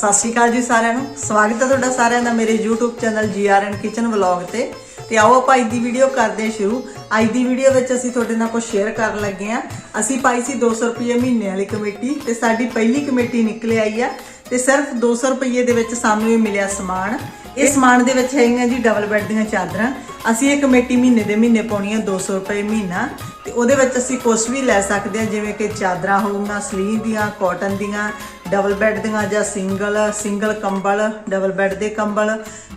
ਸਤਿ ਸ਼੍ਰੀ ਅਕਾਲ ਜੀ ਸਾਰਿਆਂ ਨੂੰ। ਸਵਾਗਤ ਹੈ ਤੁਹਾਡਾ ਸਾਰਿਆਂ ਦਾ ਮੇਰੇ YouTube channel GRN kitchen vlog ਤੇ। ਤੇ ਆਓ ਆਪਾਂ ਅੱਜ ਦੀ ਵੀਡੀਓ ਕਰਦੇ ਹਾਂ ਸ਼ੁਰੂ। ਅੱਜ ਦੀ ਵੀਡੀਓ ਵਿੱਚ ਅਸੀਂ ਤੁਹਾਡੇ ਨਾਲ ਕੁਝ ਸ਼ੇਅਰ ਕਰਨ ਲੱਗੇ ਹਾਂ। ਅਸੀਂ ਪਾਈ ਸੀ 200 ਰੁਪਏ ਮਹੀਨੇ ਵਾਲੀ ਕਮੇਟੀ ਤੇ ਸਾਡੀ ਪਹਿਲੀ ਕਮੇਟੀ ਨਿਕਲ ਆਈ ਆ। ਤੇ ਸਿਰਫ 200 ਰੁਪਏ ਦੇ ਵਿੱਚ ਸਾਨੂੰ ਇਹ ਮਿਲਿਆ ਸਮਾਨ। ਇਹ ਸਮਾਨ ਦੇ ਵਿੱਚ ਹੈਗੀਆਂ ਜੀ ਡਬਲ ਬੈੱਡ ਦੀਆਂ ਚਾਦਰਾਂ। ਅਸੀਂ ਇਹ ਕਮੇਟੀ ਮਹੀਨੇ ਦੇ ਮਹੀਨੇ ਪਾਉਣੀ ਆ 200 ਰੁਪਏ ਮਹੀਨਾ। ਤੇ ਉਹਦੇ ਵਿੱਚ ਅਸੀਂ ਕੁਝ ਵੀ ਲੈ ਸਕਦੇ ਹਾਂ, ਜਿਵੇਂ ਕਿ ਚਾਦਰਾਂ ਹੋਊਗੀਆਂ ਸਲੀਵ ਦੀਆਂ ਕਾਟਨ ਦੀਆਂ ਡਬਲ ਬੈੱਡ ਦੀਆਂ ਜਾਂ ਸਿੰਗਲ ਸਿੰਗਲ ਕੰਬਲ ਡਬਲ ਬੈੱਡ ਦੇ ਕੰਬਲ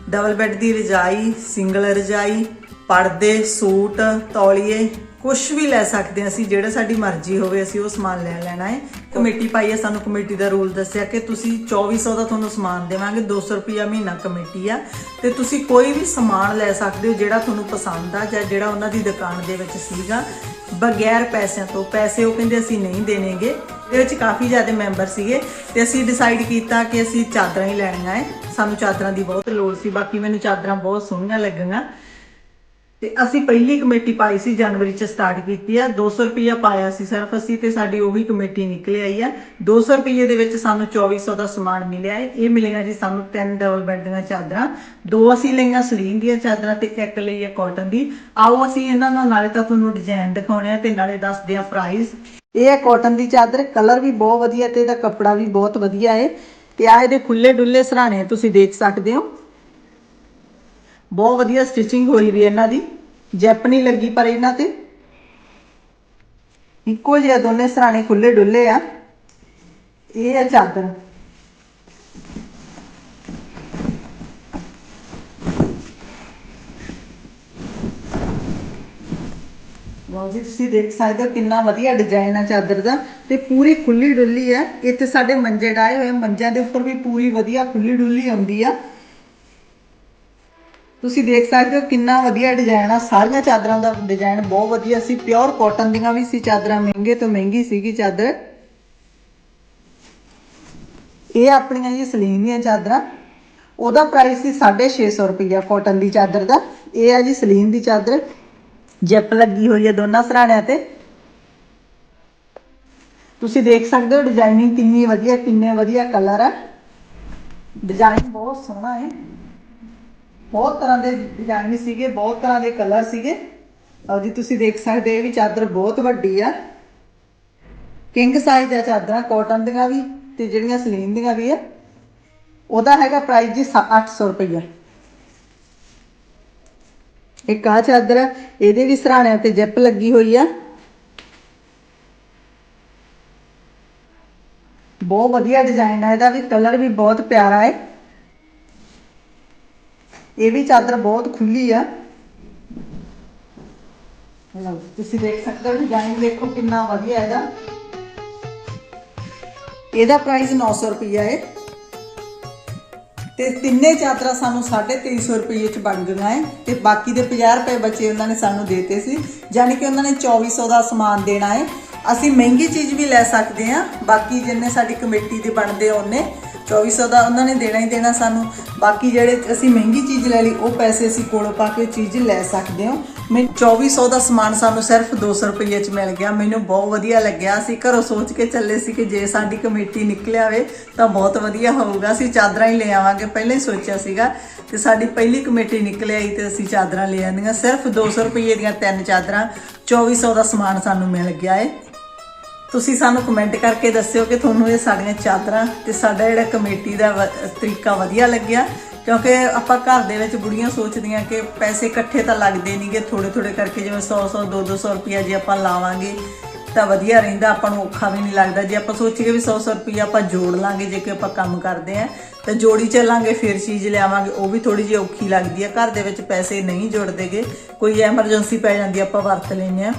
ਡਬਲ ਬੈੱਡ ਦੀ ਰਜਾਈ ਸਿੰਗਲ ਰਜਾਈ। ਪਰਦੇ, ਸੂਟ, ਤੌਲੀਏ ਕੁਝ ਵੀ ਲੈ ਸਕਦੇ ਹਾਂ ਅਸੀਂ, ਜਿਹੜਾ ਸਾਡੀ ਮਰਜ਼ੀ ਹੋਵੇ, ਅਸੀਂ ਉਹ ਸਮਾਨ ਲੈ ਲੈਣਾ ਹੈ। ਕਮੇਟੀ ਪਾਈ ਹੈ, ਸਾਨੂੰ ਕਮੇਟੀ ਦਾ ਰੂਲ ਦੱਸਿਆ ਕਿ ਤੁਸੀਂ 2400 ਦਾ ਤੁਹਾਨੂੰ ਸਮਾਨ ਦੇਵਾਂਗੇ 200 ਰੁਪਿਆ ਮਹੀਨਾ ਕਮੇਟੀ ਆ। ਤੇ ਤੁਸੀਂ ਕੋਈ ਵੀ ਸਮਾਨ ਲੈ ਸਕਦੇ ਹੋ, ਜਿਹੜਾ ਤੁਹਾਨੂੰ ਪਸੰਦ ਆ, ਜਾਂ ਜਿਹੜਾ ਉਹਨਾਂ ਦੀ ਦੁਕਾਨ ਦੇ ਵਿੱਚ ਸੀਗਾ। ਬਗੈਰ ਪੈਸਿਆਂ ਤੋਂ, ਪੈਸੇ ਉਹ ਕਹਿੰਦੇ ਅਸੀਂ ਨਹੀਂ ਦੇਣੇਗੇ। ਇਹਦੇ ਵਿੱਚ ਕਾਫੀ ਜ਼ਿਆਦਾ ਮੈਂਬਰ ਸੀਗੇ, ਤੇ ਅਸੀਂ ਡਿਸਾਈਡ ਕੀਤਾ ਕਿ ਅਸੀਂ ਚਾਦਰਾਂ ਹੀ ਲੈਣੀਆਂ ਹੈ। ਸਾਨੂੰ ਚਾਦਰਾਂ ਦੀ ਬਹੁਤ ਲੋੜ ਸੀ, ਬਾਕੀ ਮੈਨੂੰ ਚਾਦਰਾਂ ਬਹੁਤ ਸੋਹਣੀਆਂ ਲੱਗੀਆਂ। ਤੇ ਅਸੀਂ ਪਹਿਲੀ ਕਮੇਟੀ ਪਾਈ ਸੀ ਜਨਵਰੀ ਚ ਸਟਾਰਟ ਕੀਤੀ ਆ। 200 ਰੁਪਇਆ ਪਾਇਆ ਸੀ ਸਿਰਫ ਅਸੀਂ ਤੇ ਸਾਡੀ ਉਹੀ ਕਮੇਟੀ ਨਿਕਲ ਆਈ ਆ। 200 ਰੁਪਏ ਦੇ ਵਿੱਚ ਸਾਨੂੰ 2400 ਦਾ ਸਮਾਨ ਮਿਲਿਆ ਹੈ। ਇਹ ਮਿਲੇਗਾ ਜੀ ਸਾਨੂੰ ਤਿੰਨ ਡਬਲ ਬੈੱਡ ਦੀਆਂ ਚਾਦਰਾਂ। ਦੋ ਅਸੀਂ ਲਈਆਂ ਸਲੀਨ ਦੀਆਂ ਚਾਦਰਾਂ ਤੇ ਇੱਕ ਲਈ ਹੈ ਕਾਟਨ ਦੀ। ਆਓ ਅਸੀਂ ਇਹਨਾਂ ਦਾ ਨਾਲੇ ਤਾਂ ਤੁਹਾਨੂੰ ਡਿਜ਼ਾਈਨ ਦਿਖਾਉਣੇ ਆ ਤੇ ਨਾਲੇ ਦੱਸਦੇ ਆ ਪ੍ਰਾਈਸ ਇਹ ਹੈ ਕਾਟਨ ਦੀ ਚਾਦਰ। ਕਲਰ ਵੀ ਬਹੁਤ ਵਧੀਆ ਤੇ ਇਹਦਾ ਕੱਪੜਾ ਵੀ ਬਹੁਤ ਵਧੀਆ ਹੈ। ਤੇ ਆ ਇਹਦੇ ਖੁੱਲੇ ਡੁੱਲੇ ਸਰਾਣੇ ਤੁਸੀਂ ਦੇਖ ਸਕਦੇ ਹੋ। ਬਹੁਤ ਵਧੀਆ ਸਟਿਚਿੰਗ ਹੋਈ ਵੀ ਇਹਨਾਂ ਦੀ। ਜੈਪ ਨਹੀਂ ਲੱਗੀ ਪਰ ਇਹਨਾਂ ਤੇ। ਇੱਕੋ ਜਿਹਾ ਦੋਨੇ ਸਰਾਣੇ ਖੁੱਲੇ ਡੁੱਲੇ ਆ। ਇਹ ਹੈ ਚਾਦਰ। ਵਾਹ ਤੁਸੀਂ ਦੇਖ ਸਕਦੇ ਹੋ ਕਿੰਨਾ ਵਧੀਆ ਡਿਜ਼ਾਈਨ ਆ ਚਾਦਰ ਦਾ। ਤੇ ਪੂਰੀ ਖੁੱਲੀ ਡੁੱਲੀ ਹੈ ਇੱਥੇ ਸਾਡੇ ਮੰਜੇ ਡਾਏ ਹੋਏ ਮੰਜਿਆਂ ਦੇ ਉੱਪਰ ਵੀ ਪੂਰੀ ਵਧੀਆ ਖੁੱਲੀ ਡੁੱਲੀ ਆਉਂਦੀ ਆ। ਤੁਸੀਂ ਦੇਖ ਸਕਦੇ ਹੋ ਕਿੰਨਾ ਵਧੀਆ ਡਿਜ਼ਾਈਨ ਆ। ਸਾਰੀਆਂ ਚਾਦਰਾਂ ਦਾ ਡਿਜ਼ਾਈਨ ਬਹੁਤ ਵਧੀਆ ਸੀ। ਪਿਓਰ ਕਾਟਨ ਦੀਆਂ ਵੀ ਸੀ ਚਾਦਰਾਂ, ਮਹਿੰਗੇ ਤੋਂ ਮਹਿੰਗੀ ਸੀਗੀ ਚਾਦਰ। ਇਹ ਆਪਣੀਆਂ ਜੀ ਸਲੀਨ ਦੀਆਂ ਚਾਦਰਾਂ। ਉਹਦਾ ਪ੍ਰਾਈਸ ਸੀ 650 ਰੁਪਈਆ ਕਾਟਨ ਦੀ ਚਾਦਰ ਦਾ। ਇਹ ਆ ਜੀ ਸਲੀਨ ਦੀ ਚਾਦਰ। ਜਿਪ ਲੱਗੀ ਹੋਈ ਹੈ ਦੋਨਾਂ ਸਰਾਣਿਆਂ ਤੇ। ਤੁਸੀਂ ਦੇਖ ਸਕਦੇ ਹੋ ਡਿਜ਼ਾਈਨਿੰਗ ਕਿੰਨੀ ਵਧੀਆ, ਕਿੰਨੇ ਵਧੀਆ ਕਲਰ ਆ। ਡਿਜ਼ਾਈਨ ਬਹੁਤ ਸੋਹਣਾ ਹੈ। ਬਹੁਤ ਤਰ੍ਹਾਂ ਦੇ ਡਿਜ਼ਾਈਨ ਸੀਗੇ, ਬਹੁਤ ਤਰ੍ਹਾਂ ਦੇ ਕਲਰ ਸੀਗੇ। ਔਰ ਜੀ, ਤੁਸੀਂ ਦੇਖ ਸਕਦੇ ਇਹ ਵੀ ਚਾਦਰ ਬਹੁਤ ਵੱਡੀ ਆ। ਕਿੰਗ ਸਾਈਜ਼ ਆ ਚਾਦਰਾਂ ਕਾਟਨ ਦੀਆਂ ਵੀ ਤੇ ਜਿਹੜੀਆਂ ਸਲੀਨ ਦੀਆਂ ਵੀ ਆ। ਉਹਦਾ ਹੈਗਾ ਪ੍ਰਾਈਸ ਜੀ 800 ਰੁਪਈਆ। ਇੱਕ ਆ ਚਾਦਰ ਆ, ਇਹਦੇ ਵੀ ਸਰਾਣਿਆਂ ਤੇ ਜਿੱਪ ਲੱਗੀ ਹੋਈ ਆ। ਬਹੁਤ ਵਧੀਆ ਡਿਜ਼ਾਈਨ ਆ ਇਹਦਾ ਵੀ ਕਲਰ ਵੀ ਬਹੁਤ ਪਿਆਰਾ ਹੈ ਇਹ ਵੀ ਚਾਦਰ ਬਹੁਤ ਖੁੱਲੀ ਆ। ਲਓ, ਤੁਸੀਂ ਦੇਖ ਸਕਦੇ ਹੋ ਡਿਜ਼ਾਈਨ, ਦੇਖੋ ਕਿੰਨਾ ਵਧੀਆ ਇਹਦਾ। ਇਹਦਾ ਪ੍ਰਾਈਸ 900 ਰੁਪਈਆ ਹੈ ਤੇ ਤਿੰਨੇ ਚਾਦਰਾਂ ਸਾਨੂੰ 350 ਰੁਪਏ ਚ ਬਣ ਗਈਆਂ ਹੈ ਤੇ ਬਾਕੀ ਦੇ 50 ਰੁਪਏ ਬਚੇ ਉਹਨਾਂ ਨੇ ਸਾਨੂੰ ਦੇਤੇ ਸੀ। ਯਾਨੀ ਕਿ ਉਹਨਾਂ ਨੇ 2400 ਦਾ ਸਮਾਨ ਦੇਣਾ ਹੈ ਅਸੀਂ ਮਹਿੰਗੀ ਚੀਜ਼ ਵੀ ਲੈ ਸਕਦੇ ਹਾਂ। ਬਾਕੀ ਜਿੰਨੇ ਸਾਡੀ ਕਮੇਟੀ ਦੇ ਬਣਦੇ ਆ, ਉਹਨੇ 2400 ਦਾ ਉਹਨਾਂ ਨੇ ਦੇਣਾ ਹੀ ਦੇਣਾ ਸਾਨੂੰ ਬਾਕੀ ਜਿਹੜੇ ਅਸੀਂ ਮਹਿੰਗੀ ਚੀਜ਼ ਲੈ ਲਈ ਉਹ ਪੈਸੇ ਅਸੀਂ ਕੋਲੋਂ ਪਾ ਕੇ ਚੀਜ਼ ਲੈ ਸਕਦੇ ਹਾਂ ਮੈਂ 2400 ਦਾ ਸਮਾਨ ਸਾਨੂੰ ਸਿਰਫ 200 ਰੁਪਏ ਚ ਮਿਲ ਗਿਆ ਮੈਨੂੰ ਬਹੁਤ ਵਧੀਆ ਲੱਗਿਆ ਅਸੀਂ ਘਰੋਂ ਸੋਚ ਕੇ ਚੱਲੇ ਸੀ ਕਿ ਜੇ ਸਾਡੀ ਕਮੇਟੀ ਨਿਕਲ ਆਵੇ ਤਾਂ ਬਹੁਤ ਵਧੀਆ ਹੋਊਗਾ ਅਸੀਂ ਚਾਦਰਾਂ ਹੀ ਲੈ ਆਵਾਂਗੇ ਪਹਿਲਾਂ ਹੀ ਸੋਚਿਆ ਸੀਗਾ ਤੇ ਸਾਡੀ ਪਹਿਲੀ ਕਮੇਟੀ ਨਿਕਲਿਆ ਆਈ ਤੇ ਅਸੀਂ ਚਾਦਰਾਂ ਲੈ ਆਂਦੀਆਂ ਸਿਰਫ 200 ਰੁਪਏ ਦੀਆਂ ਤਿੰਨ ਚਾਦਰਾਂ 2400 ਦਾ ਸਮਾਨ ਸਾਨੂੰ ਮਿਲ ਗਿਆ ਏ। ਤੁਸੀਂ ਸਾਨੂੰ ਕਮੈਂਟ ਕਰਕੇ ਦੱਸਿਓ ਕਿ ਤੁਹਾਨੂੰ ਇਹ ਸਾਡੀਆਂ ਚਾਦਰਾਂ ਤੇ ਸਾਡਾ ਜਿਹੜਾ ਕਮੇਟੀ ਦਾ ਵ- ਤਰੀਕਾ ਵਧੀਆ ਲੱਗਿਆ। ਕਿਉਂਕਿ ਆਪਾਂ ਘਰ ਦੇ ਵਿੱਚ ਬੁੜੀਆਂ ਸੋਚਦੀਆਂ ਕਿ ਪੈਸੇ ਇਕੱਠੇ ਤਾਂ ਲੱਗਦੇ ਨਹੀਂਗੇ ਥੋੜੇ ਥੋੜੇ ਕਰਕੇ ਜਿਵੇਂ 100 100 200 200 ਰੁਪਇਆ ਜੇ ਆਪਾਂ ਲਾਵਾਂਗੇ ਤਾਂ ਵਧੀਆ ਰਹਿੰਦਾ, ਆਪਾਂ ਨੂੰ ਔਖਾ ਵੀ ਨਹੀਂ ਲੱਗਦਾ। ਜੇ ਆਪਾਂ ਸੋਚੀਏ ਵੀ 100 100 ਰੁਪਇਆ ਆਪਾਂ ਜੋੜ ਲਾਂਗੇ, ਜੇ ਕਿ ਆਪਾਂ ਕੰਮ ਕਰਦੇ ਆਂ, ਤਾਂ ਜੋੜੀ ਚੱਲਾਂਗੇ ਫਿਰ ਚੀਜ਼ ਲਿਆਵਾਂਗੇ। ਉਹ ਵੀ ਥੋੜੀ ਜਿਹੀ ਔਖੀ ਲੱਗਦੀ ਆ। ਘਰ ਦੇ ਵਿੱਚ ਪੈਸੇ ਨਹੀਂ ਜੁੜਦੇਗੇ। ਕੋਈ ਐਮਰਜੈਂਸੀ ਪੈ ਜਾਂਦੀ ਆਪਾਂ ਵਰਤ ਲੈਂਦੇ ਆ।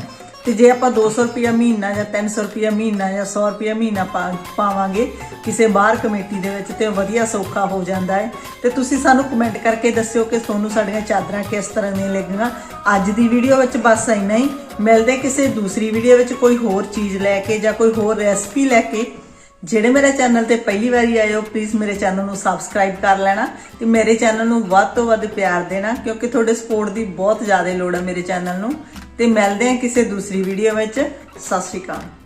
ਤੇ ਜੇ ਆਪਾਂ 200 ਰੁਪਿਆ ਮਹੀਨਾ ਜਾਂ 300 ਰੁਪਿਆ ਮਹੀਨਾ ਜਾਂ 100 ਰੁਪਿਆ ਮਹੀਨਾ ਪਾ- ਪਾਵਾਂਗੇ, ਕਿਸੇ ਬਾਹਰ ਕਮੇਟੀ ਦੇ ਵਿੱਚ ਤੇ ਵਧੀਆ ਸੌਖਾ ਹੋ ਜਾਂਦਾ ਹੈ। ਤੇ ਤੁਸੀਂ ਸਾਨੂੰ ਕਮੈਂਟ ਕਰਕੇ ਦੱਸਿਓ ਕਿ ਤੁਹਾਨੂੰ ਸਾਡੀਆਂ ਚਾਦਰਾਂ ਕਿਸ ਤਰ੍ਹਾਂ ਦੀਆਂ ਲੱਗੀਆਂ ਅੱਜ ਦੀ ਵੀਡੀਓ ਵਿੱਚ ਬਸ ਇੰਨਾ ਹੀ। ਮਿਲਦੇ ਕਿਸੇ ਦੂਸਰੀ ਵੀਡੀਓ ਵਿੱਚ ਕੋਈ ਹੋਰ ਚੀਜ਼ ਲੈ ਕੇ ਜਾਂ ਕੋਈ ਹੋਰ ਰੈਸਪੀ ਲੈ ਕੇ। ਜਿਹੜੇ ਮੇਰੇ ਚੈਨਲ ਤੇ ਪਹਿਲੀ ਵਾਰੀ ਆਏ ਹੋ ਪਲੀਜ਼ ਮੇਰੇ ਚੈਨਲ ਨੂੰ ਸਬਸਕ੍ਰਾਈਬ ਕਰ ਲੈਣਾ ਤੇ ਮੇਰੇ ਚੈਨਲ ਨੂੰ ਵੱਧ ਤੋਂ ਵੱਧ ਪਿਆਰ ਦੇਣਾ ਕਿਉਂਕਿ ਤੁਹਾਡੇ ਸਪੋਰਟ ਦੀ ਬਹੁਤ ਜ਼ਿਆਦਾ ਲੋੜ ਹੈ ਮੇਰੇ ਚੈਨਲ ਨੂੰ। ਤੇ ਮਿਲਦੇ ਹਾਂ ਕਿਸੇ ਦੂਸਰੀ ਵੀਡੀਓ ਵਿੱਚ। ਸਤਿ ਸ਼੍ਰੀ ਅਕਾਲ।